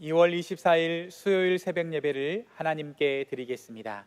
2월 24일 수요일 새벽 예배를 하나님께 드리겠습니다.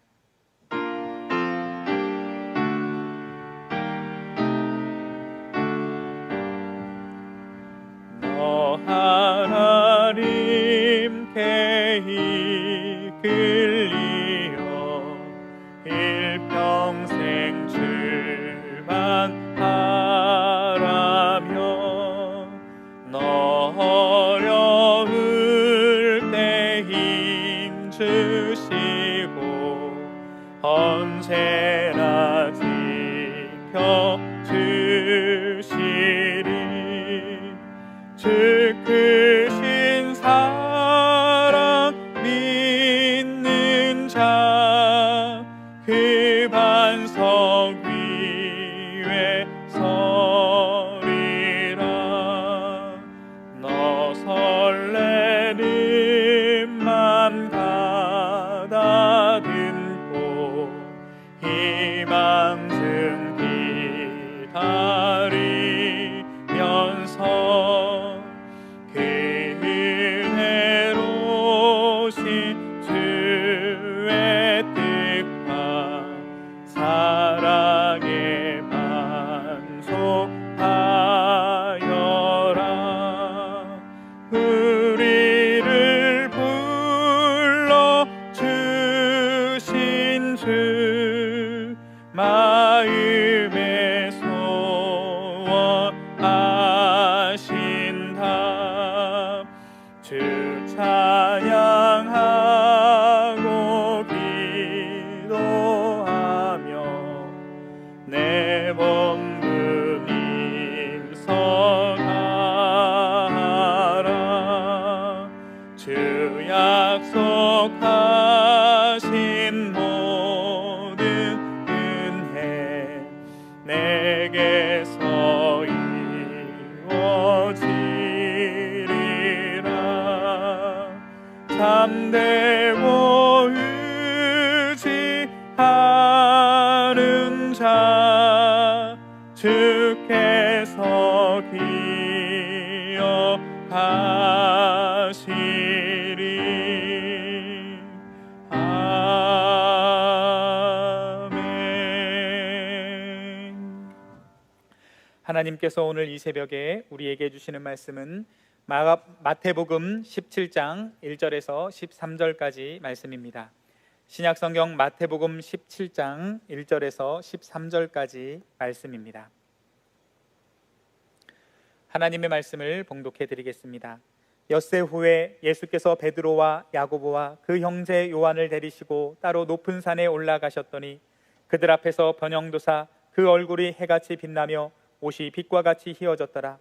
하시리 아멘 하나님께서 오늘 이 새벽에 우리에게 주시는 말씀은 마태복음 17장 1절에서 13절까지 말씀입니다. 신약성경 마태복음 17장 1절에서 13절까지 말씀입니다. 하나님의 말씀을 봉독해 드리겠습니다. 엿새 후에 예수께서 베드로와 야고보와 그 형제 요한을 데리시고 따로 높은 산에 올라가셨더니 그들 앞에서 번영도사 그 얼굴이 해같이 빛나며 옷이 빛과 같이 희어졌더라.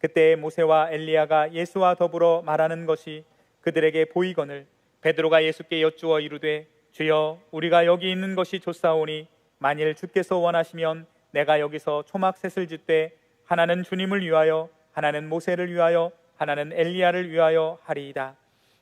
그때 모세와 엘리야가 예수와 더불어 말하는 것이 그들에게 보이거늘 베드로가 예수께 여쭈어 이르되 주여 우리가 여기 있는 것이 좋사오니 만일 주께서 원하시면 내가 여기서 초막셋을 짓되 하나는 주님을 위하여 하나는 모세를 위하여 하나는 엘리야를 위하여 하리이다.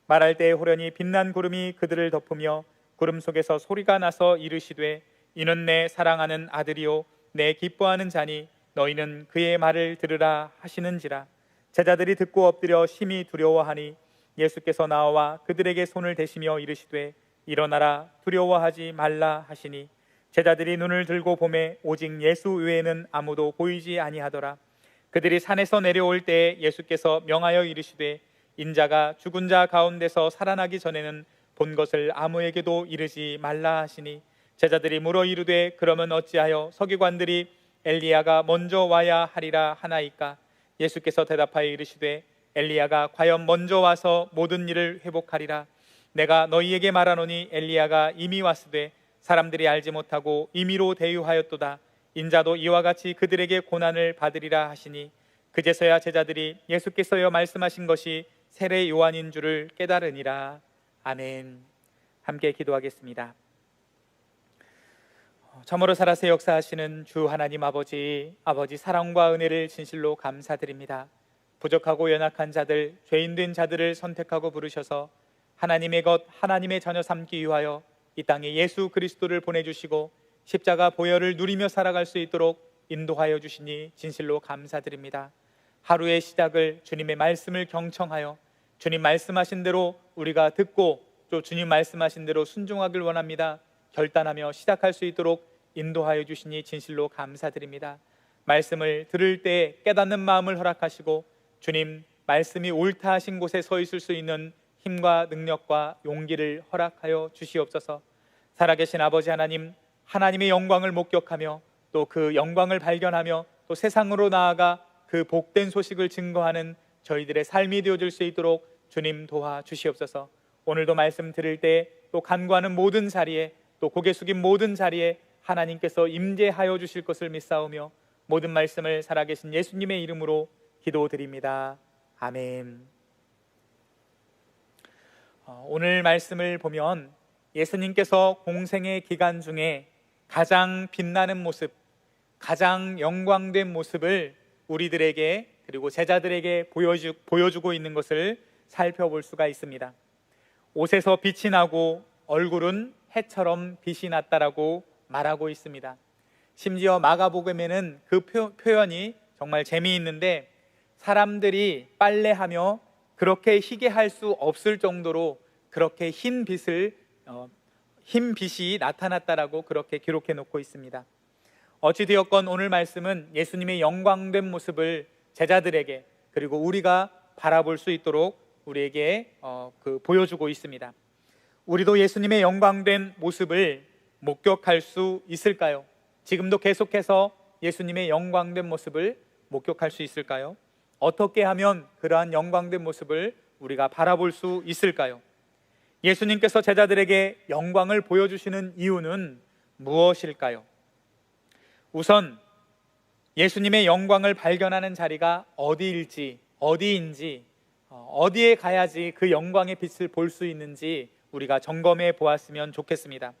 말할 때에 호련히 빛난 구름이 그들을 덮으며 구름 속에서 소리가 나서 이르시되 이는 내 사랑하는 아들이요 내 기뻐하는 자니 너희는 그의 말을 들으라 하시는지라 제자들이 듣고 엎드려 심히 두려워하니 예수께서 나와 그들에게 손을 대시며 이르시되 일어나라 두려워하지 말라 하시니 제자들이 눈을 들고 보매 오직 예수 외에는 아무도 보이지 아니하더라. 그들이 산에서 내려올 때에 예수께서 명하여 이르시되 인자가 죽은 자 가운데서 살아나기 전에는 본 것을 아무에게도 이르지 말라 하시니 제자들이 물어 이르되 그러면 어찌하여 서기관들이 엘리야가 먼저 와야 하리라 하나이까? 예수께서 대답하여 이르시되 엘리야가 과연 먼저 와서 모든 일을 회복하리라. 내가 너희에게 말하노니 엘리야가 이미 왔으되 사람들이 알지 못하고 임의로 대유하였도다. 인자도 이와 같이 그들에게 고난을 받으리라 하시니 그제서야 제자들이 예수께서여 말씀하신 것이 세례 요한인 줄을 깨달으니라. 아멘. 함께 기도하겠습니다. 참으로 살아서 역사하시는 주 하나님 아버지 아버지 사랑과 은혜를 진실로 감사드립니다. 부족하고 연약한 자들 죄인된 자들을 선택하고 부르셔서 하나님의 것 하나님의 자녀 삼기 위하여 이 땅에 예수 그리스도를 보내주시고 십자가 보혈을 누리며 살아갈 수 있도록 인도하여 주시니 진실로 감사드립니다. 하루의 시작을 주님의 말씀을 경청하여 주님 말씀하신 대로 우리가 듣고 또 주님 말씀하신 대로 순종하길 원합니다. 결단하며 시작할 수 있도록 인도하여 주시니 진실로 감사드립니다. 말씀을 들을 때 깨닫는 마음을 허락하시고 주님 말씀이 옳다 하신 곳에 서 있을 수 있는 힘과 능력과 용기를 허락하여 주시옵소서. 살아계신 아버지 하나님, 하나님의 영광을 목격하며 또 그 영광을 발견하며 또 세상으로 나아가 그 복된 소식을 증거하는 저희들의 삶이 되어질 수 있도록 주님 도와 주시옵소서. 오늘도 말씀 들을 때 또 간구하는 모든 자리에 또 고개 숙인 모든 자리에 하나님께서 임재하여 주실 것을 믿사오며 모든 말씀을 살아계신 예수님의 이름으로 기도드립니다. 아멘. 어, 오늘 말씀을 보면 예수님께서 공생의 기간 중에 가장 빛나는 모습, 가장 영광된 모습을 우리들에게 그리고 제자들에게 보여주, 보여주고 있는 것을 살펴볼 수가 있습니다. 옷에서 빛이 나고 얼굴은 해처럼 빛이 났다라고 말하고 있습니다. 심지어 마가복음에는 그 표, 표현이 정말 재미있는데 사람들이 빨래하며 그렇게 희게 할 수 없을 정도로 그렇게 흰 빛을 어, 흰 빛이 나타났다라고 그렇게 기록해 놓고 있습니다. 어찌 되었건 오늘 말씀은 예수님의 영광된 모습을 제자들에게 그리고 우리가 바라볼 수 있도록 우리에게 어, 그 보여주고 있습니다. 우리도 예수님의 영광된 모습을 목격할 수 있을까요? 지금도 계속해서 예수님의 영광된 모습을 목격할 수 있을까요? 어떻게 하면 그러한 영광된 모습을 우리가 바라볼 수 있을까요? 예수님께서 제자들에게 영광을 보여주시는 이유는 무엇일까요? 우선 예수님의 영광을 발견하는 자리가 어디일지, 어디인지, 어, 어디에 가야지 그 영광의 빛을 볼 수 있는지 우리가 점검해 보았으면 좋겠습니다.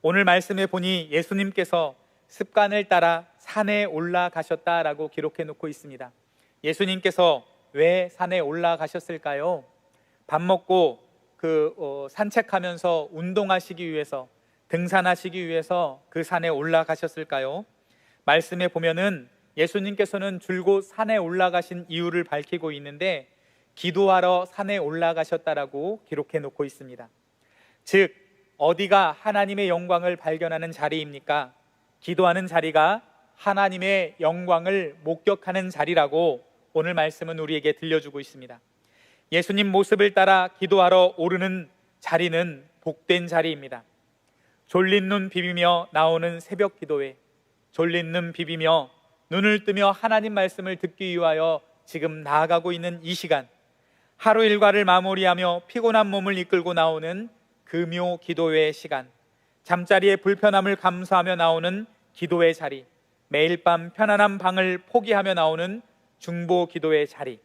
오늘 말씀에 보니 예수님께서 습관을 따라 산에 올라가셨다라고 기록해 놓고 있습니다. 예수님께서 왜 산에 올라가셨을까요? 밥 먹고 그 어, 산책하면서 운동하시기 위해서 등산하시기 위해서 그 산에 올라가셨을까요? 말씀에 보면은 예수님께서는 줄곧 산에 올라가신 이유를 밝히고 있는데 기도하러 산에 올라가셨다라고 기록해 놓고 있습니다. 즉 어디가 하나님의 영광을 발견하는 자리입니까? 기도하는 자리가 하나님의 영광을 목격하는 자리라고 오늘 말씀은 우리에게 들려주고 있습니다. 예수님 모습을 따라 기도하러 오르는 자리는 복된 자리입니다. 졸린 눈 비비며 나오는 새벽 기도회, 졸린 눈 비비며 눈을 뜨며 하나님 말씀을 듣기 위하여 지금 나아가고 있는 이 시간, 하루 일과를 마무리하며 피곤한 몸을 이끌고 나오는 금요 기도회 시간, 잠자리의 불편함을 감수하며 나오는 기도의 자리, 매일 밤 편안한 방을 포기하며 나오는 중보 기도의 자리,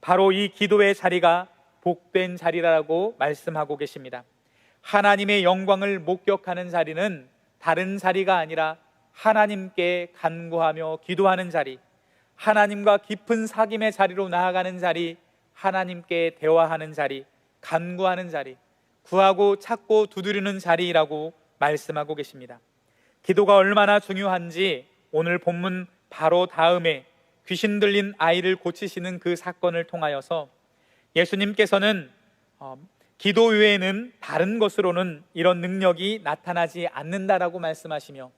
바로 이 기도의 자리가 복된 자리라고 말씀하고 계십니다. 하나님의 영광을 목격하는 자리는 다른 자리가 아니라 하나님께 간구하며 기도하는 자리, 하나님과 깊은 사귐의 자리로 나아가는 자리, 하나님께 대화하는 자리, 간구하는 자리, 구하고 찾고 두드리는 자리라고 말씀하고 계십니다. 기도가 얼마나 중요한지 오늘 본문 바로 다음에 귀신 들린 아이를 고치시는 그 사건을 통하여서 예수님께서는 어, 기도 외에는 다른 것으로는 이런 능력이 나타나지 않는다라고 말씀하시며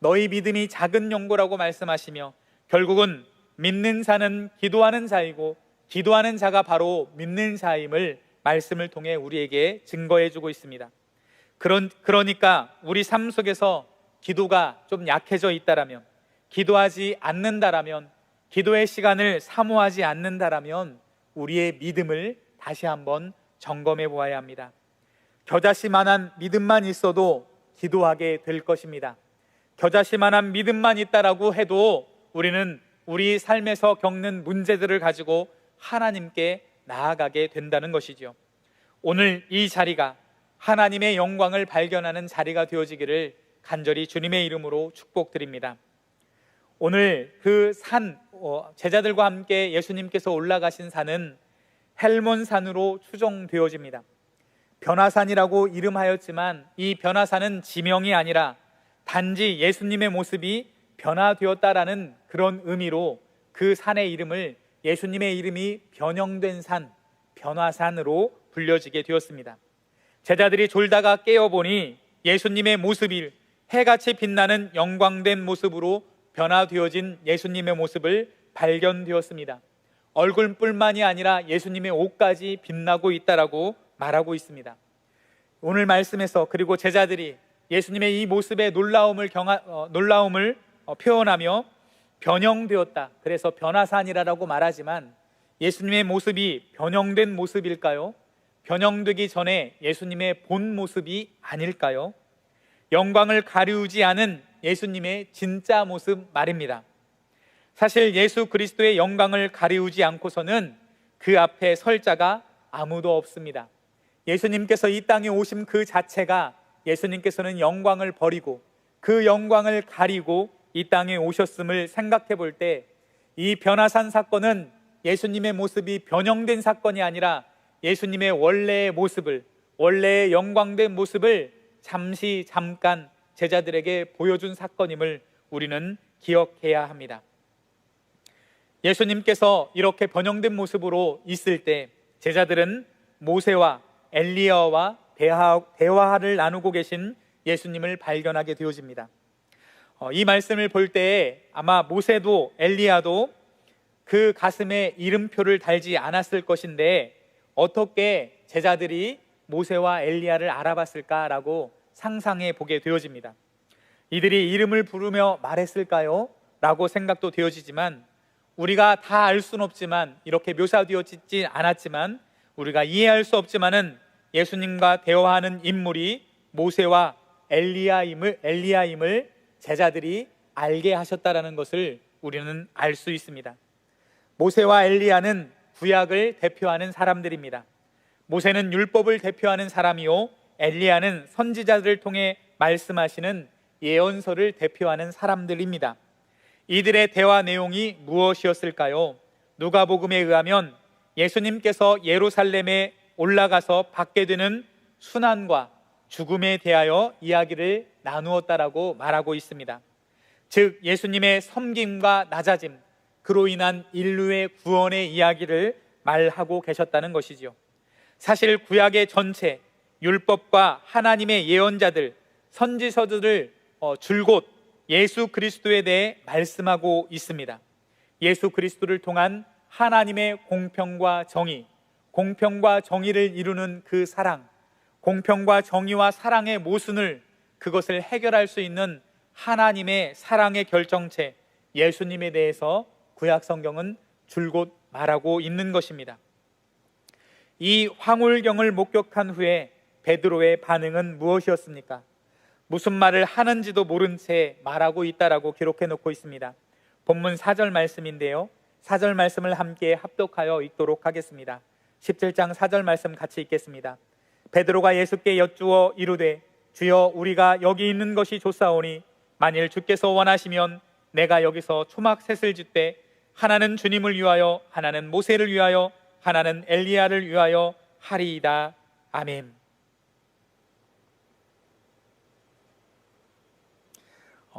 너희 믿음이 작은 연고라고 말씀하시며 결국은 믿는 자는 기도하는 자이고 기도하는 자가 바로 믿는 자임을 말씀을 통해 우리에게 증거해 주고 있습니다. 그런 그러니까 우리 삶 속에서 기도가 좀 약해져 있다라면 기도하지 않는다라면 기도의 시간을 사모하지 않는다라면 우리의 믿음을 다시 한번 점검해 보아야 합니다. 겨자씨만한 믿음만 있어도 기도하게 될 것입니다. 겨자씨만한 믿음만 있다라고 해도 우리는 우리 삶에서 겪는 문제들을 가지고 하나님께 나아가게 된다는 것이죠. 오늘 이 자리가 하나님의 영광을 발견하는 자리가 되어지기를 간절히 주님의 이름으로 축복드립니다. 오늘 그 산, 어, 제자들과 함께 예수님께서 올라가신 산은 헬몬 산으로 추정되어집니다. 변화산이라고 이름하였지만 이 변화산은 지명이 아니라 단지 예수님의 모습이 변화되었다라는 그런 의미로 그 산의 이름을 예수님의 이름이 변형된 산, 변화산으로 불려지게 되었습니다. 제자들이 졸다가 깨어보니 예수님의 모습이 해같이 빛나는 영광된 모습으로 변화되어진 예수님의 모습을 발견되었습니다. 얼굴뿐만이 아니라 예수님의 옷까지 빛나고 있다라고 말하고 있습니다. 오늘 말씀에서 그리고 제자들이 예수님의 이 모습의 놀라움을 경하, 어, 놀라움을 어, 표현하며 변형되었다. 그래서 변화산이라고 말하지만 예수님의 모습이 변형된 모습일까요? 변형되기 전에 예수님의 본 모습이 아닐까요? 영광을 가리우지 않은 예수님의 진짜 모습 말입니다. 사실 예수 그리스도의 영광을 가리우지 않고서는 그 앞에 설 자가 아무도 없습니다. 예수님께서 이 땅에 오심 그 자체가 예수님께서는 영광을 버리고 그 영광을 가리고 이 땅에 오셨음을 생각해 볼 때 이 변화산 사건은 예수님의 모습이 변형된 사건이 아니라 예수님의 원래의 모습을 원래의 영광된 모습을 잠시 잠깐 제자들에게 보여준 사건임을 우리는 기억해야 합니다. 예수님께서 이렇게 번영된 모습으로 있을 때 제자들은 모세와 엘리야와 대화, 대화를 나누고 계신 예수님을 발견하게 되어집니다. 어, 이 말씀을 볼 때에 아마 모세도 엘리야도 그 가슴에 이름표를 달지 않았을 것인데 어떻게 제자들이 모세와 엘리야를 알아봤을까라고 상상해 보게 되어집니다. 이들이 이름을 부르며 말했을까요? 라고 생각도 되어지지만 우리가 다 알 수는 없지만 이렇게 묘사되어지지 않았지만 우리가 이해할 수 없지만은 예수님과 대화하는 인물이 모세와 엘리야임을 엘리야임을 제자들이 알게 하셨다라는 것을 우리는 알 수 있습니다. 모세와 엘리야는 구약을 대표하는 사람들입니다. 모세는 율법을 대표하는 사람이요 엘리야는 선지자들을 통해 말씀하시는 예언서를 대표하는 사람들입니다. 이들의 대화 내용이 무엇이었을까요? 누가복음에 의하면 예수님께서 예루살렘에 올라가서 받게 되는 순환과 죽음에 대하여 이야기를 나누었다라고 말하고 있습니다. 즉 예수님의 섬김과 낮아짐 그로 인한 인류의 구원의 이야기를 말하고 계셨다는 것이지요. 사실 구약의 전체 율법과 하나님의 예언자들 선지서들을 어, 줄곧 예수 그리스도에 대해 말씀하고 있습니다. 예수 그리스도를 통한 하나님의 공평과 정의, 공평과 정의를 이루는 그 사랑, 공평과 정의와 사랑의 모순을 그것을 해결할 수 있는 하나님의 사랑의 결정체 예수님에 대해서 구약 성경은 줄곧 말하고 있는 것입니다. 이 황홀경을 목격한 후에 베드로의 반응은 무엇이었습니까? 무슨 말을 하는지도 모른 채 말하고 있다라고 기록해 놓고 있습니다. 본문 4절 말씀인데요. 4절 말씀을 함께 합독하여 읽도록 하겠습니다. 17장 4절 말씀 같이 읽겠습니다. 베드로가 예수께 여쭈어 이르되 주여 우리가 여기 있는 것이 좋사오니 만일 주께서 원하시면 내가 여기서 초막 셋을 짓되 하나는 주님을 위하여 하나는 모세를 위하여 하나는 엘리야를 위하여 하리이다. 아멘.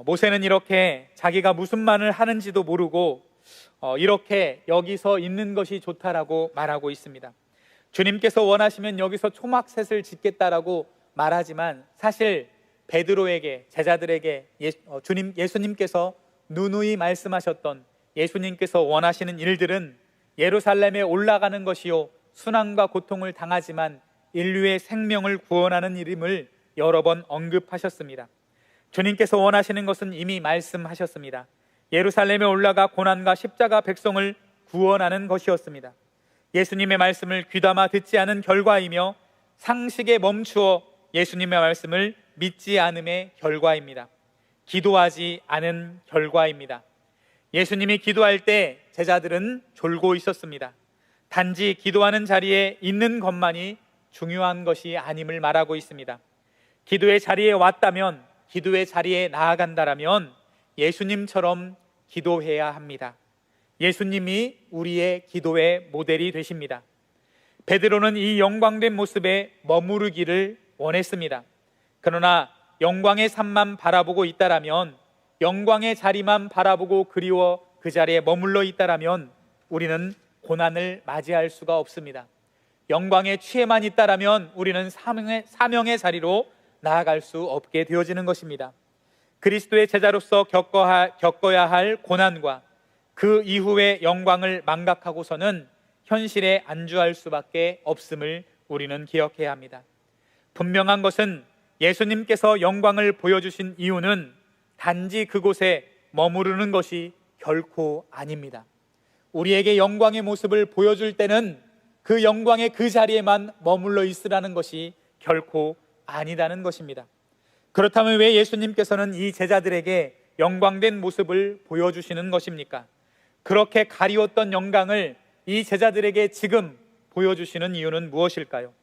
모세는 이렇게 자기가 무슨 말을 하는지도 모르고 어, 이렇게 여기서 있는 것이 좋다라고 말하고 있습니다. 주님께서 원하시면 여기서 초막셋을 짓겠다라고 말하지만 사실 베드로에게 제자들에게 예, 어, 주님 예수님께서 누누이 말씀하셨던 예수님께서 원하시는 일들은 예루살렘에 올라가는 것이요 순환과 고통을 당하지만 인류의 생명을 구원하는 이름을 여러 번 언급하셨습니다. 주님께서 원하시는 것은 이미 말씀하셨습니다. 예루살렘에 올라가 고난과 십자가 백성을 구원하는 것이었습니다. 예수님의 말씀을 귀담아 듣지 않은 결과이며 상식에 멈추어 예수님의 말씀을 믿지 않음의 결과입니다. 기도하지 않은 결과입니다. 예수님이 기도할 때 제자들은 졸고 있었습니다. 단지 기도하는 자리에 있는 것만이 중요한 것이 아님을 말하고 있습니다. 기도의 자리에 왔다면, 기도의 자리에 나아간다라면 예수님처럼 기도해야 합니다. 예수님이 우리의 기도의 모델이 되십니다. 베드로는 이 영광된 모습에 머무르기를 원했습니다. 그러나 영광의 산만 바라보고 있다라면 영광의 자리만 바라보고 그리워 그 자리에 머물러 있다라면 우리는 고난을 맞이할 수가 없습니다. 영광의 취해만 있다라면 우리는 사명의, 사명의 자리로 나아갈 수 없게 되어지는 것입니다. 그리스도의 제자로서 겪어야, 할 고난과 그 이후의 영광을 망각하고서는 현실에 안주할 수밖에 없음을 우리는 기억해야 합니다. 분명한 것은 예수님께서 영광을 보여주신 이유는 단지 그곳에 머무르는 것이 결코 아닙니다. 우리에게 영광의 모습을 보여줄 때는 그 영광의 그 자리에만 머물러 있으라는 것이 결코 아니다는 것입니다. 그렇다면 왜 예수님께서는 이 제자들에게 영광된 모습을 보여주시는 것입니까? 그렇게 가리웠던 영광을 이 제자들에게 지금 보여주시는 이유는 무엇일까요?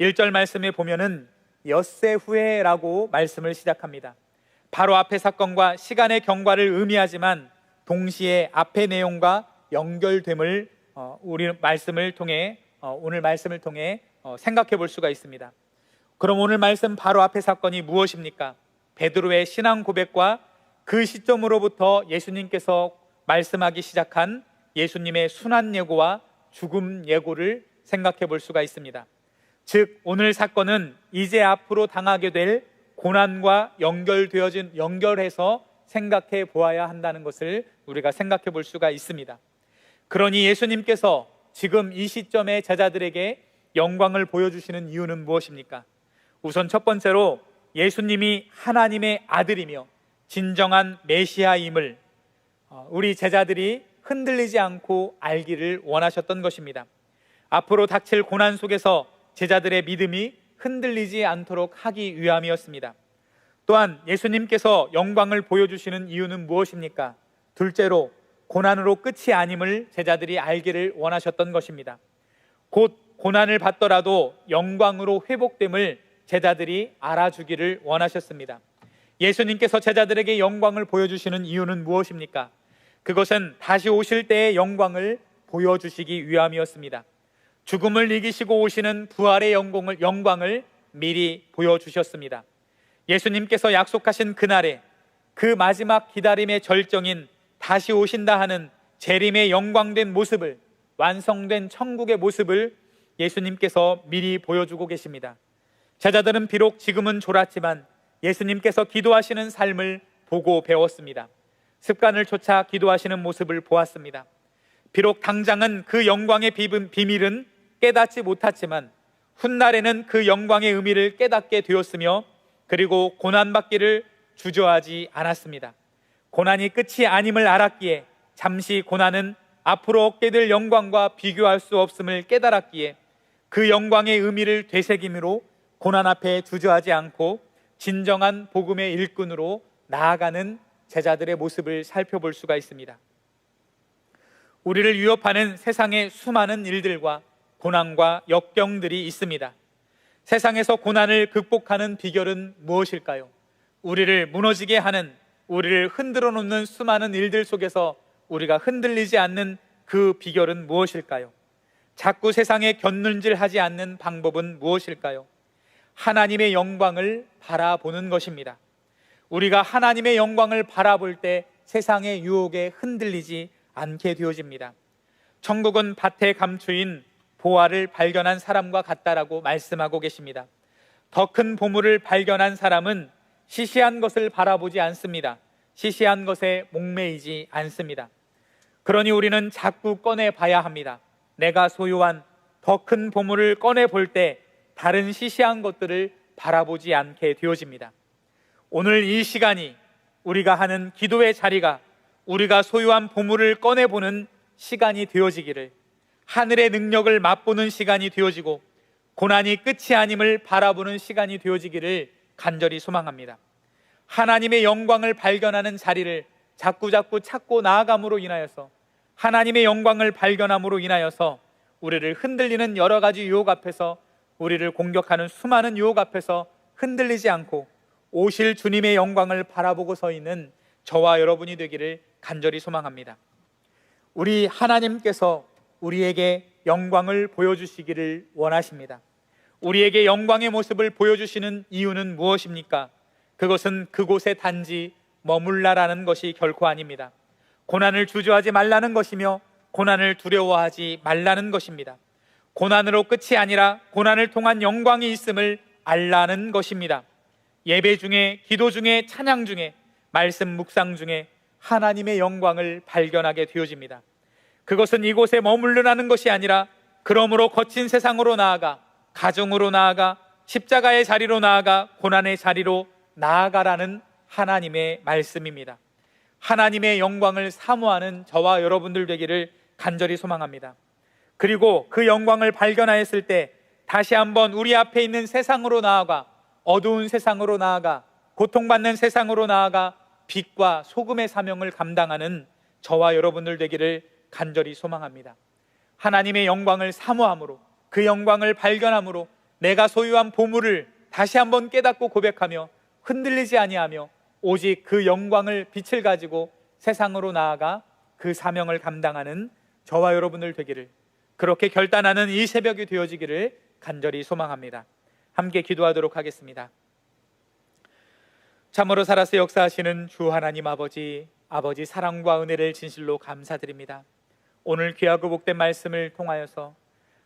1절 말씀에 보면은 엿새 후에라고 말씀을 시작합니다. 바로 앞의 사건과 시간의 경과를 의미하지만 동시에 앞의 내용과 연결됨을 어, 우리 말씀을 통해 어, 오늘 말씀을 통해 어, 생각해 볼 수가 있습니다. 그럼 오늘 말씀 바로 앞의 사건이 무엇입니까? 베드로의 신앙 고백과 그 시점으로부터 예수님께서 말씀하기 시작한 예수님의 순환 예고와 죽음 예고를 생각해 볼 수가 있습니다. 즉 오늘 사건은 이제 앞으로 당하게 될 고난과 연결되어진 연결해서 생각해 보아야 한다는 것을 우리가 생각해 볼 수가 있습니다. 그러니 예수님께서 지금 이 시점에 제자들에게 영광을 보여주시는 이유는 무엇입니까? 우선 첫 번째로 예수님이 하나님의 아들이며 진정한 메시아임을 어, 우리 제자들이 흔들리지 않고 알기를 원하셨던 것입니다. 앞으로 닥칠 고난 속에서 제자들의 믿음이 흔들리지 않도록 하기 위함이었습니다. 또한 예수님께서 영광을 보여주시는 이유는 무엇입니까? 둘째로 고난으로 끝이 아님을 제자들이 알기를 원하셨던 것입니다. 곧 고난을 받더라도 영광으로 회복됨을 제자들이 알아주기를 원하셨습니다. 예수님께서 제자들에게 영광을 보여주시는 이유는 무엇입니까? 그것은 다시 오실 때의 영광을 보여주시기 위함이었습니다. 죽음을 이기시고 오시는 부활의 영광을, 영광을 미리 보여주셨습니다. 예수님께서 약속하신 그날에 그 마지막 기다림의 절정인 다시 오신다 하는 재림의 영광된 모습을 완성된 천국의 모습을 예수님께서 미리 보여주고 계십니다. 제자들은 비록 지금은 졸았지만 예수님께서 기도하시는 삶을 보고 배웠습니다. 습관을 쫓아 기도하시는 모습을 보았습니다. 비록 당장은 그 영광의 비밀은 깨닫지 못했지만 훗날에는 그 영광의 의미를 깨닫게 되었으며 그리고 고난받기를 주저하지 않았습니다. 고난이 끝이 아님을 알았기에 잠시 고난은 앞으로 얻게 될 영광과 비교할 수 없음을 깨달았기에 그 영광의 의미를 되새김으로 고난 앞에 주저하지 않고 진정한 복음의 일꾼으로 나아가는 제자들의 모습을 살펴볼 수가 있습니다. 우리를 위협하는 세상의 수많은 일들과 고난과 역경들이 있습니다. 세상에서 고난을 극복하는 비결은 무엇일까요? 우리를 무너지게 하는, 우리를 흔들어 놓는 수많은 일들 속에서 우리가 흔들리지 않는 그 비결은 무엇일까요? 자꾸 세상에 곁눈질 하지 않는 방법은 무엇일까요? 하나님의 영광을 바라보는 것입니다. 우리가 하나님의 영광을 바라볼 때 세상의 유혹에 흔들리지 않게 되어집니다. 천국은 밭에 감추인 보화를 발견한 사람과 같다라고 말씀하고 계십니다. 더 큰 보물을 발견한 사람은 시시한 것을 바라보지 않습니다. 시시한 것에 목매이지 않습니다. 그러니 우리는 자꾸 꺼내 봐야 합니다. 내가 소유한 더 큰 보물을 꺼내 볼 때 다른 시시한 것들을 바라보지 않게 되어집니다. 오늘 이 시간이 우리가 하는 기도의 자리가 우리가 소유한 보물을 꺼내보는 시간이 되어지기를 하늘의 능력을 맛보는 시간이 되어지고 고난이 끝이 아님을 바라보는 시간이 되어지기를 간절히 소망합니다. 하나님의 영광을 발견하는 자리를 자꾸자꾸 찾고 나아감으로 인하여서 하나님의 영광을 발견함으로 인하여서 우리를 흔들리는 여러 가지 유혹 앞에서 우리를 공격하는 수많은 유혹 앞에서 흔들리지 않고 오실 주님의 영광을 바라보고 서 있는 저와 여러분이 되기를 간절히 소망합니다. 우리 하나님께서 우리에게 영광을 보여주시기를 원하십니다. 우리에게 영광의 모습을 보여주시는 이유는 무엇입니까? 그것은 그곳에 단지 머물라라는 것이 결코 아닙니다. 고난을 주저하지 말라는 것이며 고난을 두려워하지 말라는 것입니다. 고난으로 끝이 아니라 고난을 통한 영광이 있음을 알라는 것입니다. 예배 중에, 기도 중에, 찬양 중에, 말씀 묵상 중에 하나님의 영광을 발견하게 되어집니다. 그것은 이곳에 머물러라는 것이 아니라 그러므로 거친 세상으로 나아가 가정으로 나아가 십자가의 자리로 나아가 고난의 자리로 나아가라는 하나님의 말씀입니다. 하나님의 영광을 사모하는 저와 여러분들 되기를 간절히 소망합니다. 그리고 그 영광을 발견하였을 때 다시 한번 우리 앞에 있는 세상으로 나아가 어두운 세상으로 나아가 고통받는 세상으로 나아가 빛과 소금의 사명을 감당하는 저와 여러분들 되기를 간절히 소망합니다. 하나님의 영광을 사모함으로 그 영광을 발견함으로 내가 소유한 보물을 다시 한번 깨닫고 고백하며 흔들리지 아니하며 오직 그 영광을 빛을 가지고 세상으로 나아가 그 사명을 감당하는 저와 여러분들 되기를 그렇게 결단하는 이 새벽이 되어지기를 간절히 소망합니다. 함께 기도하도록 하겠습니다. 참으로 살아서 역사하시는 주 하나님 아버지, 아버지 사랑과 은혜를 진실로 감사드립니다. 오늘 귀하고 복된 말씀을 통하여서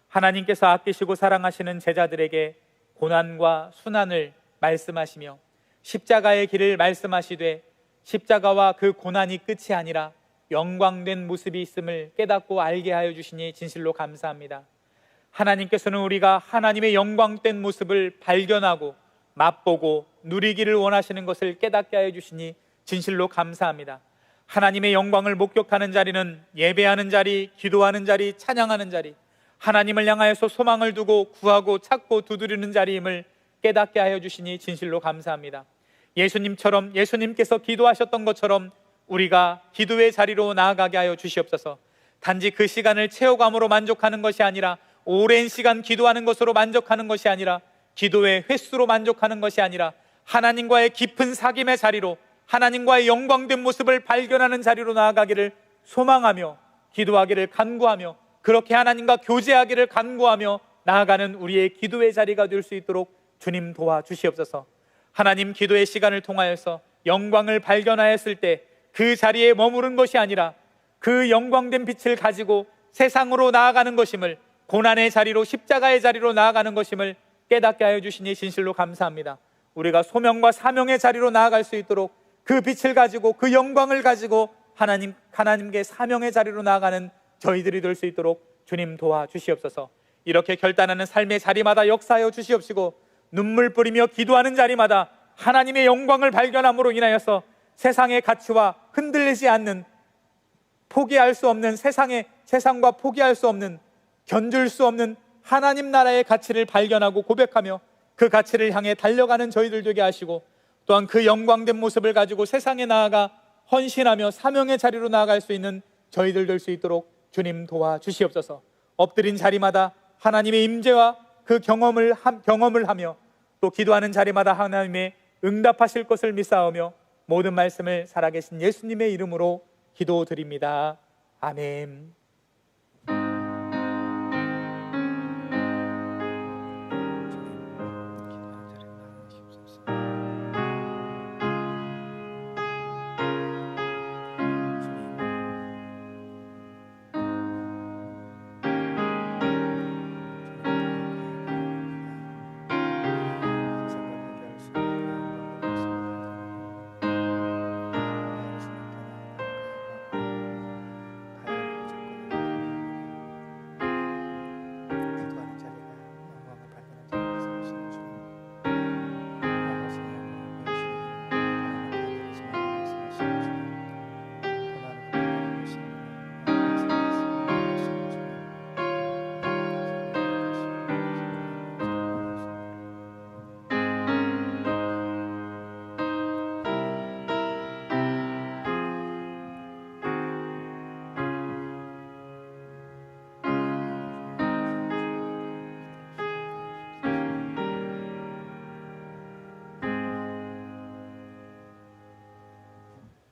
하나님께서 아끼시고 사랑하시는 제자들에게 고난과 순환을 말씀하시며 십자가의 길을 말씀하시되 십자가와 그 고난이 끝이 아니라 영광된 모습이 있음을 깨닫고 알게 하여 주시니 진실로 감사합니다. 하나님께서는 우리가 하나님의 영광된 모습을 발견하고 맛보고 누리기를 원하시는 것을 깨닫게 하여 주시니 진실로 감사합니다. 하나님의 영광을 목격하는 자리는 예배하는 자리, 기도하는 자리, 찬양하는 자리, 하나님을 향하여서 소망을 두고 구하고 찾고 두드리는 자리임을 깨닫게 하여 주시니 진실로 감사합니다. 예수님처럼 예수님께서 기도하셨던 것처럼 우리가 기도의 자리로 나아가게 하여 주시옵소서. 단지 그 시간을 채워감으로 만족하는 것이 아니라 오랜 시간 기도하는 것으로 만족하는 것이 아니라 기도의 횟수로 만족하는 것이 아니라 하나님과의 깊은 사귐의 자리로 하나님과의 영광된 모습을 발견하는 자리로 나아가기를 소망하며 기도하기를 간구하며 그렇게 하나님과 교제하기를 간구하며 나아가는 우리의 기도의 자리가 될 수 있도록 주님 도와 주시옵소서. 하나님 기도의 시간을 통하여서 영광을 발견하였을 때 그 자리에 머무른 것이 아니라 그 영광된 빛을 가지고 세상으로 나아가는 것임을 고난의 자리로 십자가의 자리로 나아가는 것임을 깨닫게 하여 주시니 진실로 감사합니다. 우리가 소명과 사명의 자리로 나아갈 수 있도록 그 빛을 가지고 그 영광을 가지고 하나님 하나님께 사명의 자리로 나아가는 저희들이 될 수 있도록 주님 도와 주시옵소서. 이렇게 결단하는 삶의 자리마다 역사하여 주시옵시고 눈물 뿌리며 기도하는 자리마다 하나님의 영광을 발견함으로 인하여서 세상의 가치와 흔들리지 않는 포기할 수 없는 세상의 세상과 포기할 수 없는 견줄 수 없는 하나님 나라의 가치를 발견하고 고백하며 그 가치를 향해 달려가는 저희들 되게 하시고 또한 그 영광된 모습을 가지고 세상에 나아가 헌신하며 사명의 자리로 나아갈 수 있는 저희들 될 수 있도록 주님 도와 주시옵소서. 엎드린 자리마다 하나님의 임재와 그 경험을 함- 경험을 하며 또 기도하는 자리마다 하나님의 응답하실 것을 믿사오며 모든 말씀을 살아계신 예수님의 이름으로 기도드립니다. 아멘.